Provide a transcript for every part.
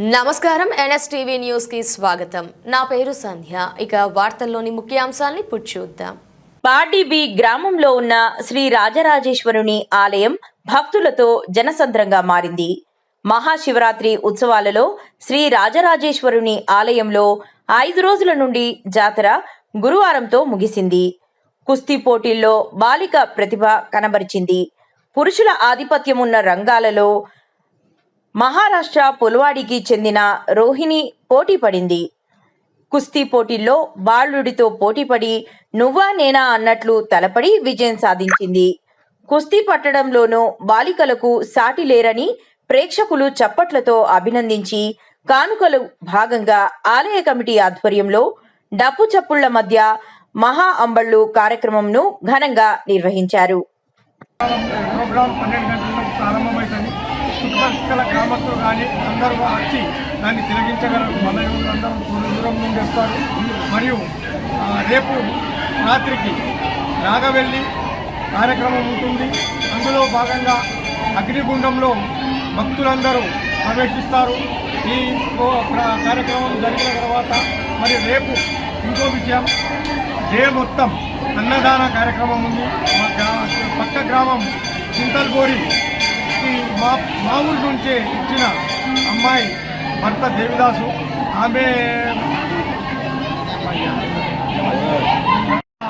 నమస్కారం ఎన్ఎస్టీవీ న్యూస్కి స్వాగతం. నా పేరు సంధ్య. ఇక వార్తల్లోని ముఖ్యాంశాల్ని చూద్దాం. పాడిబి గ్రామంలో ఉన్న శ్రీ రాజరాజేశ్వరుని ఆలయం భక్తులతో జనసంద్రంగా మారింది. మహాశివరాత్రి ఉత్సవాలలో శ్రీ రాజరాజేశ్వరుని ఆలయంలో ఐదు రోజుల నుండి జాతర గురువారంతో ముగిసింది. కుస్తీ పోటీల్లో బాలిక ప్రతిభ కనబరిచింది. పురుషుల ఆధిపత్యం ఉన్న రంగాలలో మహారాష్ట్ర పుల్వాడికి చెందిన రోహిణి పోటీ పడింది. కుస్తీ పోటీల్లో బాలుడితో పోటీపడి నువ్వా నేనా అన్నట్లు తలపడి విజయం సాధించింది. కుస్తీ పట్టడంలోనూ బాలికలకు సాటి లేరని ప్రేక్షకులు చప్పట్లతో అభినందించి కానుకలు భాగంగా ఆలయ కమిటీ ఆధ్వర్యంలో డప్పు చప్పుళ్ళ మధ్య మహా అంబళ్ళు కార్యక్రమంను ఘనంగా నిర్వహించారు. చుట్టుపక్కల గ్రామస్తులు కానీ అందరూ వచ్చి దాన్ని తిలగించగలరు. మన అందరూ దూరం దూరం నుండి వస్తారు. మరియు రేపు రాత్రికి నాగవెల్లి కార్యక్రమం ఉంటుంది. అందులో భాగంగా అగ్నిగుండంలో భక్తులందరూ ప్రవేశిస్తారు. ఈ కార్యక్రమం జరిగిన తర్వాత మరి రేపు ఇంకో విషయం. డే మొత్తం అన్నదాన కార్యక్రమం ఉంది. మా గ్రా పక్క గ్రామం చింతల్గోరి మనకి మా మా ఊరి నుంచే ఇచ్చిన అమ్మాయి భర్త దేవిదాసు. ఆమె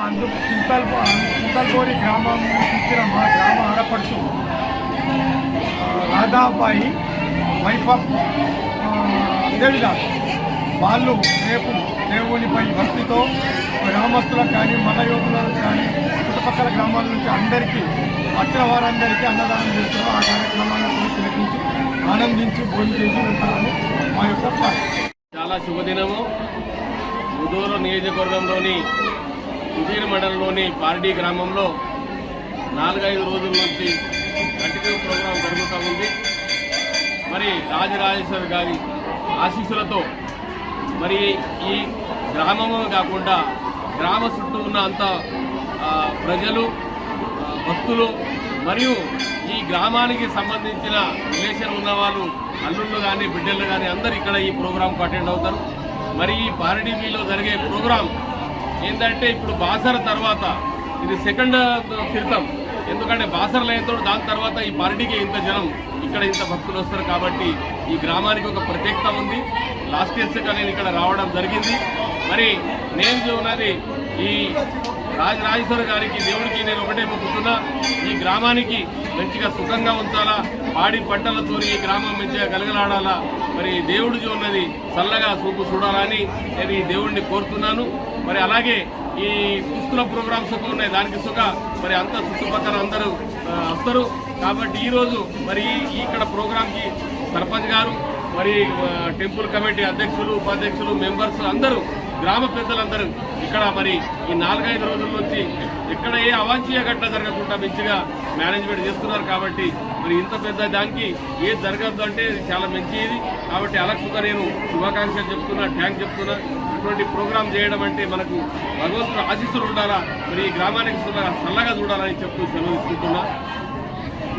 అందుకు చింతల్ చింతల్పూరి గ్రామం ఇచ్చిన మా గ్రామ ఆడపడుచు రాధాబాయి వైఫ్ ఆఫ్ దేవిదాస్. వాళ్ళు రేపు దేవునిపై భక్తితో గ్రామస్తులకు కానీ మన యోగులకు కానీ చుట్టుపక్కల గ్రామాల నుంచి అందరికీ వచ్చిన వారందరికీ అన్నదానం చేస్తున్నారు. ఆ కార్యక్రమాన్ని తిలకించి ఆనందించి భోజనం చేసి ఉంటారని మా యొక్క చాలా శుభదినము. ముదూరు నియోజకవర్గంలోని సుధీర్ మండలంలోని పార్టీ గ్రామంలో నాలుగైదు రోజుల నుంచి కంటిన్యూ ప్రోగ్రాం జరుగుతూ ఉంది. మరి రాజరాజేశ్వర్ గారి ఆశీస్సులతో మరి ఈ గ్రామము కాకుండా గ్రామ చుట్టూ ఉన్న అంత ప్రజలు భక్తులు మరియు ఈ గ్రామానికి సంబంధించిన రిలేషన్ ఉన్న వాళ్ళు అల్లుళ్ళు కానీ బిడ్డలు కానీ అందరు ఇక్కడ ఈ ప్రోగ్రాంకు అటెండ్ అవుతారు. మరి ఈ పారడీబీలో జరిగే ప్రోగ్రాం ఏంటంటే ఇప్పుడు బాసర తర్వాత ఇది సెకండ్ తీర్థం. ఎందుకంటే బాసర ఎంతో దాని తర్వాత ఈ పార్టీకి ఇంత జనం ఇక్కడ ఇంత భక్తులు వస్తారు కాబట్టి ఈ గ్రామానికి ఒక ప్రత్యేకత ఉంది. లాస్ట్ ఇయర్స్గా నేను ఇక్కడ రావడం జరిగింది. మరి నేను ఉన్నది ఈ రాజరాజేశ్వర గారికి దేవుడికి నేను ఒకటే మొక్కుతున్నా ఈ గ్రామానికి మంచిగా సుఖంగా ఉంచాలా పాడి పంటలతో ఈ గ్రామం మంచిగా కలగలాడాలా మరి దేవుడి ఉన్నది చల్లగా చూపు చూడాలని నేను ఈ దేవుడిని కోరుతున్నాను. మరి అలాగే ఈ పుస్తుల ప్రోగ్రామ్స్ ఒక ఉన్నాయి దానికి సుఖ. మరి అంత చుట్టుపక్కల అందరూ వస్తారు. కాబట్టి ఈరోజు మరి ఇక్కడ ప్రోగ్రాంకి సర్పంచ్ గారు మరి టెంపుల్ కమిటీ అధ్యక్షులు ఉపాధ్యక్షులు మెంబర్స్ అందరూ గ్రామ పెద్దలందరూ ఇక్కడ మరి ఈ నాలుగైదు రోజుల నుంచి ఇక్కడ ఏ అవాంఛీయ ఘటన జరగకుండా మంచిగా మేనేజ్మెంట్ చేస్తున్నారు కాబట్టి మరి ఇంత పెద్ద దానికి ఏది జరగద్దు అంటే చాలా మంచిది కాబట్టి అలక్షగా నేను శుభాకాంక్షలు చెప్తున్నా ట్యాంక్ చెప్తున్నా. ఇటువంటి ప్రోగ్రాం చేయడం అంటే మనకు భగవంతుడు ఆశీస్సులు ఉండాలా? మరి ఈ గ్రామానికి చల్లగా చల్లగా చూడాలని చెప్తూ సెలవు ఇస్తుంటున్నా